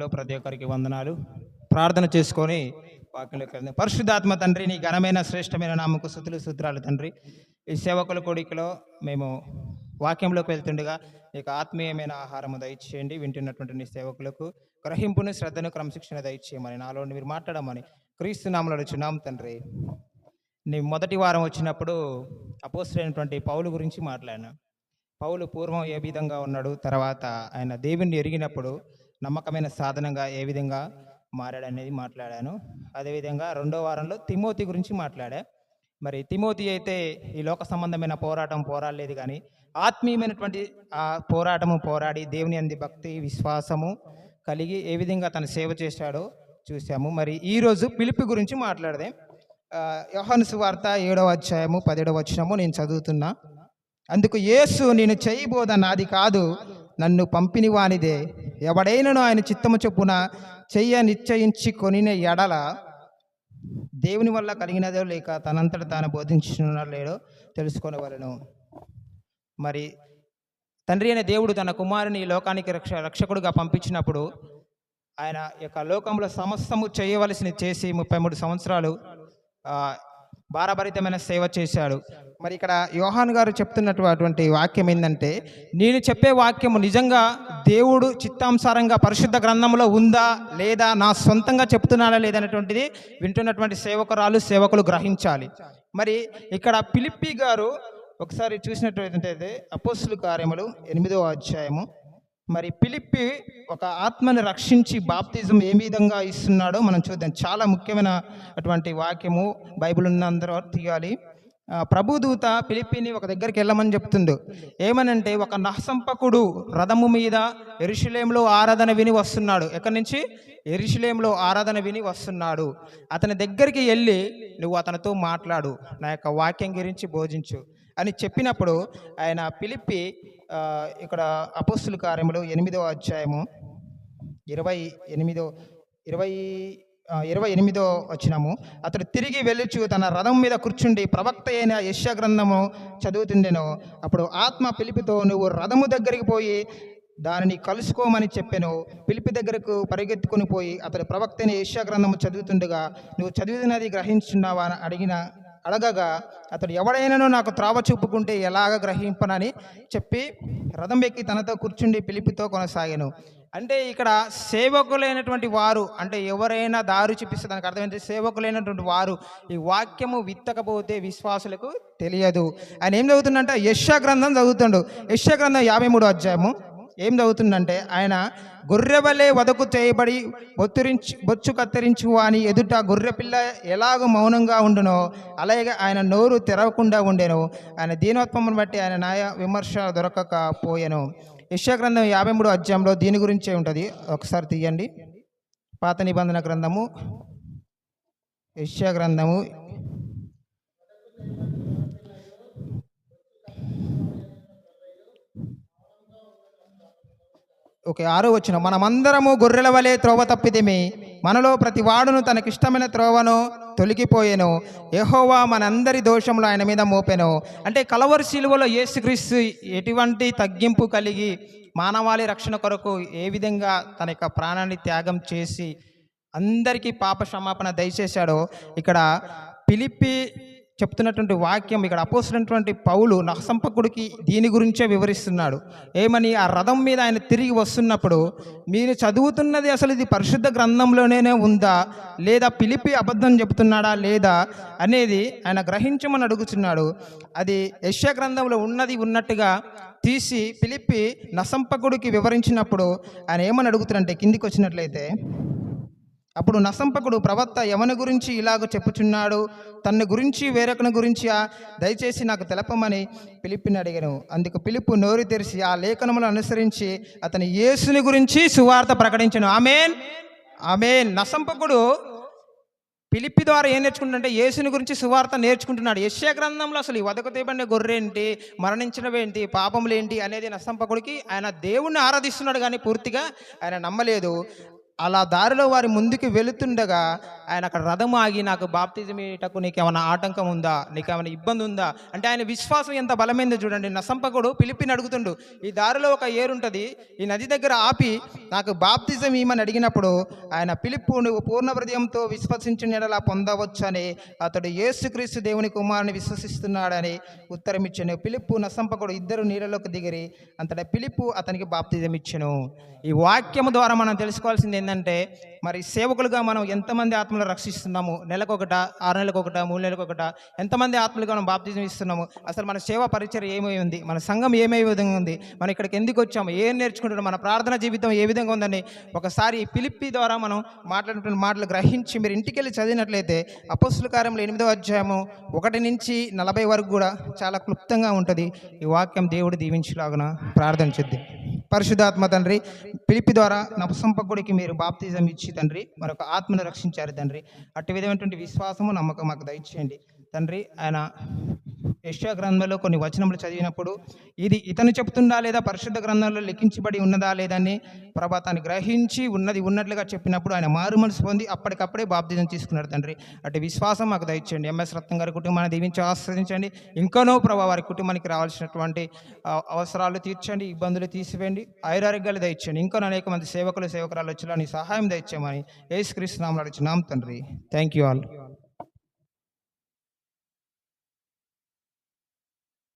లో ప్రతి ఒక్కరికి వందనాలు. ప్రార్థన చేసుకొని వాక్యంలోకి పరిశుద్ధాత్మ తండ్రి నీ ఘనమైన శ్రేష్టమైన నామకు సుతులు సూత్రాలు తండ్రి. ఈ సేవకుల కోడికలో మేము వాక్యంలోకి వెళ్తుండగా నీకు ఆత్మీయమైన ఆహారము దయచేయండి. వింటున్నటువంటి నీ సేవకులకు గ్రహింపును శ్రద్ధను క్రమశిక్షణ దయచేయమని నాలో మీరు మాట్లాడమని క్రీస్తు నామలో చున్నాం తండ్రి. నీ మొదటి వారం వచ్చినప్పుడు అపోస్తులైనటువంటి పౌలు గురించి మాట్లాడినా. పౌలు పూర్వం ఏ విధంగా ఉన్నాడు తర్వాత ఆయన దేవుణ్ణి ఎరిగినప్పుడు నమ్మకమైన సాధనంగా ఏ విధంగా మారాడనేది మాట్లాడాను. అదేవిధంగా రెండో వారంలో తిమోతి గురించి మాట్లాడా. మరి తిమోతి అయితే ఈ లోక సంబంధమైన పోరాటం పోరాడలేదు కానీ ఆత్మీయమైనటువంటి ఆ పోరాటము పోరాడి దేవుని అంది భక్తి విశ్వాసము కలిగి ఏ విధంగా తన సేవ చేశాడో చూసాము మరి ఈరోజు పిలుపు గురించి మాట్లాడదే. యోహాను సువార్త ఏడవ అధ్యాయము పదిహేడవ వచ్చినము నేను చదువుతున్నా. అందుకు యేసు నేను చేయబోద నాది కాదు నన్ను పంపిని వానిదే ఎవడైనను ఆయన చిత్తము చొప్పున చెయ్య నిశ్చయించి కొనిన ఎడల దేవుని వల్ల కలిగినదో లేక తనంతట తాను బోధించిన లేడో తెలుసుకొనవలను. మరి తండ్రి అయిన దేవుడు తన కుమారుని లోకానికి రక్ష రక్షకుడుగా పంపించినప్పుడు ఆయన యొక్క లోకంలో సమస్తము చేయవలసిన చేసి ముప్పై మూడు సంవత్సరాలు భారభరితమైన సేవ చేశాడు. మరి ఇక్కడ యోహాన్ గారు చెప్తున్నటువంటి వాక్యం ఏంటంటే నేను చెప్పే వాక్యము నిజంగా దేవుడు చిత్తానుసారంగా పరిశుద్ధ గ్రంథంలో ఉందా లేదా నా సొంతంగా చెప్తున్నాడా లేదనేటువంటిది వింటున్నటువంటి సేవకురాలు సేవకులు గ్రహించాలి. మరి ఇక్కడ పిలిప్పి గారు ఒకసారి చూసినట్లయితే అపోస్తుల కార్యములు ఎనిమిదవ అధ్యాయము. మరి పిలిప్పి ఒక ఆత్మని రక్షించి బాప్తిజం ఏ విధంగా ఇస్తున్నాడో మనం చూద్దాం. చాలా ముఖ్యమైన అటువంటి వాక్యము బైబిల్ ఉన్నందరూ తీయాలి. ప్రభుదూత పిలిపిని ఒక దగ్గరికి వెళ్ళమని చెప్తుండు. ఏమనంటే ఒక నహసంపకుడు రథము మీద ఎరుషులేంలో ఆరాధన విని వస్తున్నాడు. ఎక్కడి నుంచి? ఎరుషులేంలో ఆరాధన విని వస్తున్నాడు. అతని దగ్గరికి వెళ్ళి నువ్వు అతనితో మాట్లాడు నా యొక్క వాక్యం గురించి బోధించు. అని చెప్పినప్పుడు ఆయన పిలిపి ఇక్కడ అపోస్తుల కార్యములు ఎనిమిదవ అధ్యాయము ఇరవై ఎనిమిదో ఇరవై ఇరవై ఎనిమిదో వచ్చినాము అతడు తిరిగి వెళ్ళుచు తన రథం మీద కూర్చుండి ప్రవక్త అయిన యశ్య గ్రంథము చదువుతుండెను. అప్పుడు ఆత్మ పిలిపితో నువ్వు రథము దగ్గరికి పోయి దానిని కలుసుకోమని చెప్పాను. పిలిపి దగ్గరకు పరిగెత్తుకొని పోయి అతడు ప్రవక్త అయిన యశ్య గ్రంథము చదువుతుండగా నువ్వు చదివినది గ్రహించున్నావా? అని అడిగిన అడగగా అతడు ఎవడైనానో నాకు త్రావ చూపుకుంటే ఎలాగ గ్రహింపనని చెప్పి రథం ఎక్కి తనతో కూర్చుండి పిలిపితో కొనసాగాను. అంటే ఇక్కడ సేవకులైనటువంటి వారు అంటే ఎవరైనా దారి చూపిస్తే దానికి అర్థమైంది సేవకులైనటువంటి వారు ఈ వాక్యము విత్తకపోతే విశ్వాసులకు తెలియదు. ఆయన ఏం చదువుతుందంటే యశ గ్రంథం చదువుతుండు. యశ గ్రంథం యాభై మూడు అధ్యాయము. ఏం చదువుతుందంటే ఆయన గొర్రెవలే వదకు చేయబడి బొత్తురించి బొచ్చు కత్తిరించు అని ఎదుట గొర్రె పిల్ల ఎలాగ మౌనంగా ఉండునో అలాగే ఆయన నోరు తెరవకుండా ఉండెను. ఆయన దీనోత్పమ్మను బట్టి ఆయన న్యాయ విమర్శ దొరకకపోయెను యశాగ్రంథం యాభై మూడు అధ్యాయంలో దీని గురించే ఉంటుంది. ఒకసారి తీయండి. పాత నిబంధన గ్రంథము యశాగ్రంథము గ్రంథము. ఓకే ఆరో వచ్చిన మనమందరము గొర్రెల వలె త్రోవ తప్పిదేమి మనలో ప్రతి వాడును తనకిష్టమైన త్రోవను తొలగిపోయాను. యెహోవా మనందరి దోషములు ఆయన మీద మోపెను. అంటే కలవరి శిలువలో యేసుక్రీస్తు ఎటువంటి తగ్గింపు కలిగి మానవాళి రక్షణ కొరకు ఏ విధంగా తన యొక్క ప్రాణాన్ని త్యాగం చేసి అందరికీ పాప క్షమాపణ దయచేశాడో ఇక్కడ పిలిపి చెప్తున్నటువంటి వాక్యం ఇక్కడ అపోసినటువంటి పౌలు నహసంపకుడికి దీని గురించే వివరిస్తున్నాడు. ఏమని? ఆ రథం మీద ఆయన తిరిగి వస్తున్నప్పుడు మీరు చదువుతున్నది అసలు ఇది పరిశుద్ధ గ్రంథంలోనే ఉందా? లేదా పిలిపి అబద్ధం చెబుతున్నాడా? లేదా? అనేది ఆయన గ్రహించమని అడుగుతున్నాడు అది యశ గ్రంథంలో ఉన్నది ఉన్నట్టుగా తీసి పిలిపి నసంపకుడికి వివరించినప్పుడు ఆయన ఏమని అడుగుతున్నాడంటే కిందికి వచ్చినట్లయితే అప్పుడు నసంపకుడు ప్రవక్త ఎవని గురించి ఇలాగ చెప్పుచున్నాడు తన గురించి వేరొకని గురించి ఆ దయచేసి నాకు తెలపమని పిలిపిని అడిగాను. అందుకు పిలుపు నోరు తెరిచి ఆ లేఖనములను అనుసరించి అతని యేసుని గురించి సువార్త ప్రకటించను. ఆమెన్. ఆమెన్. నసంపకుడు పిలిపి ద్వారా ఏం నేర్చుకుంటుంటే యేసుని గురించి సువార్త నేర్చుకుంటున్నాడు. యశ్య గ్రంథంలో అసలు ఈ వదకు తేబడిన గొర్రెంటి మరణించినవేంటి పాపములేంటి అనేది నసంపకుడికి ఆయన దేవుణ్ణి ఆరాధిస్తున్నాడు కానీ పూర్తిగా ఆయన నమ్మలేదు. అలా దారిలో వారి ముందుకు వెళుతుండగా ఆయన అక్కడ రథం ఆగి నాకు బాప్తిజం ఇటకు నీకేమైనా ఆటంకం ఉందా? నీకేమైనా ఇబ్బంది ఉందా? అంటే ఆయన విశ్వాసం ఎంత బలమైందో చూడండి. నసంపకుడు పిలిపిని అడుగుతుండు ఈ దారిలో ఒక ఏరుంటుంది ఈ నది దగ్గర ఆపి నాకు బాప్తిజం ఇమ్మని అడిగినప్పుడు ఆయన పిలుపు నువ్వు పూర్ణ హృదయంతో విశ్వసించిన ఎడలా పొందవచ్చని అతడు యేసుక్రీస్తు దేవుని కుమారుని విశ్వసిస్తున్నాడని ఉత్తరం ఇచ్చాను. పిలుపు నసంపకుడు ఇద్దరు నీళ్ళలోకి దిగిరి అంతటా పిలుపు అతనికి బాప్తిజం ఇచ్చాను. ఈ వాక్యము ద్వారా మనం తెలుసుకోవాల్సింది ఏంటంటే మరి సేవకులుగా మనం ఎంతమంది ఆత్మలు రక్షిస్తున్నాము? నెలకొకట ఆరు నెలకొకట ఒకట మూడు నెలలకు ఒకట ఎంతమంది ఆత్మలుగా మనం బాప్తిజం ఇస్తున్నాము? అసలు మన సేవా పరిచయం ఏమై ఉంది? మన సంఘం ఏమై విధంగా ఉంది? మనం ఇక్కడికి ఎందుకు వచ్చాము? ఏం నేర్చుకుంటున్నాం? మన ప్రార్థన జీవితం ఏ విధంగా ఉందని ఒకసారి పిలిపి ద్వారా మనం మాట్లాడినటువంటి మాటలు గ్రహించి మీరు ఇంటికి వెళ్ళి చదివినట్లయితే అపస్సుల కార్యంలో ఎనిమిదో అధ్యాయము ఒకటి నుంచి నలభై వరకు కూడా చాలా క్లుప్తంగా ఉంటుంది. ఈ వాక్యం దేవుడు దీవించలాగున ప్రార్థన చేద్దాం. పరిశుధాత్మ తండ్రి పిలిపి ద్వారా నపసంపకుడికి మీరు బాప్తిజం ఇచ్చి తండ్రి మరొక ఆత్మను రక్షించారు తండ్రి. అటు విధమైనటువంటి విశ్వాసము నమ్మకం మాకు దయచేయండి. తండ్రి ఆయన యశ్యా గ్రంథంలో కొన్ని వచనములు చదివినప్పుడు ఇది ఇతను చెప్తుందా లేదా పరిశుద్ధ గ్రంథంలో లిఖించబడి ఉన్నదా లేదని ప్రభా తాను గ్రహించి ఉన్నది ఉన్నట్లుగా చెప్పినప్పుడు ఆయన మారు మనసు పొంది అప్పటికప్పుడే బాప్తిజం తీసుకున్నాడు తండ్రి. అటు విశ్వాసం మాకు దయచేయండి. ఎంఎస్ రత్నం గారి కుటుంబాన్ని దీవించి ఆశ్రదించండి ఇంకనో ప్రభా వారి కుటుంబానికి రావాల్సినటువంటి అవసరాలు తీర్చండి ఇబ్బందులు తీసివేయండి. ఐరారోగ్యాలు దయచేయండి. ఇంకనో అనేక మంది సేవకులు సేవకురాలు వచ్చేలా నీ సహాయం దయచేయమని యేసుక్రీస్తు నామలు అడుచున్నాం తండ్రి. Thank you all